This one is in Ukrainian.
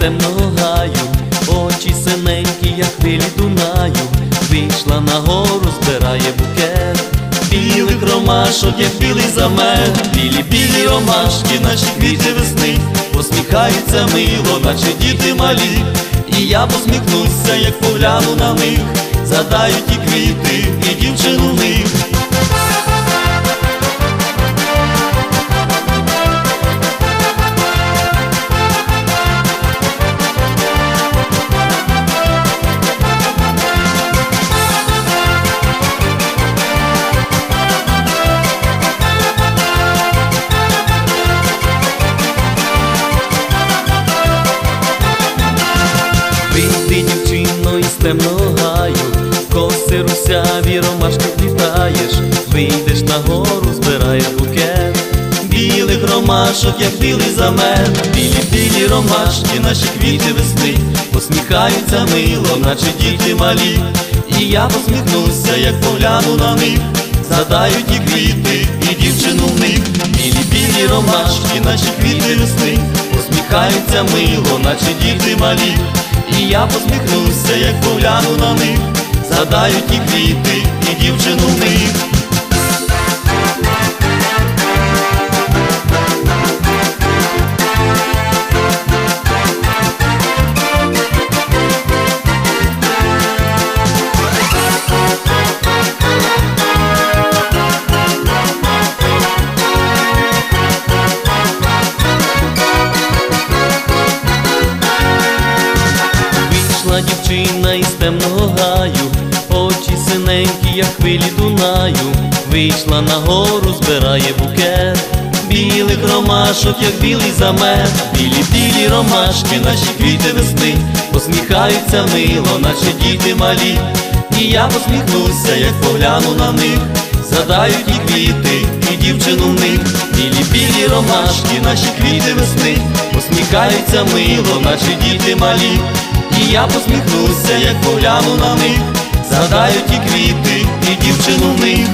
темного гаю, очі синенькі, як хвилі Дунаю, вийшла на гору, збирає букет, білих ромашок, як білий замет, білі, білі ромашки, наші квіти весни, посміхаються мило, наче діти малі. І я посміхнуся, як погляну на них, задають і квіти, і дівчину них. Темного гаю, коси русяві ромашки плітаєш, вийдеш на гору, збираєш букет. Білих ромашок, як білий замет, білі білі ромашки, наші квіти весни, посміхаються мило, наче діти малі. І я посміхнуся, як погляну на них, згадають і квіти, і дівчину в них, білі білі ромашки, наші квіти весни, посміхаються мило, наче діти малі. І я посміхнуся, як погляну на них, згадають і квіти, і дівчину в них. Дівчина із темного гаю, очі синенькі, як хвилі Дунаю, вийшла на гору, збирає букет, білих ромашок, як білий замет, білі білі ромашки, наші квіти весни, посміхаються мило, наче діти малі. І я посміхнуся, як погляну на них, згадають і квіти, і дівчину в них, білі білі ромашки, наші квіти весни, посміхаються мило, наче діти малі. І я посміхнуся, як погляну на них, згадають і квіти, і дівчину в них.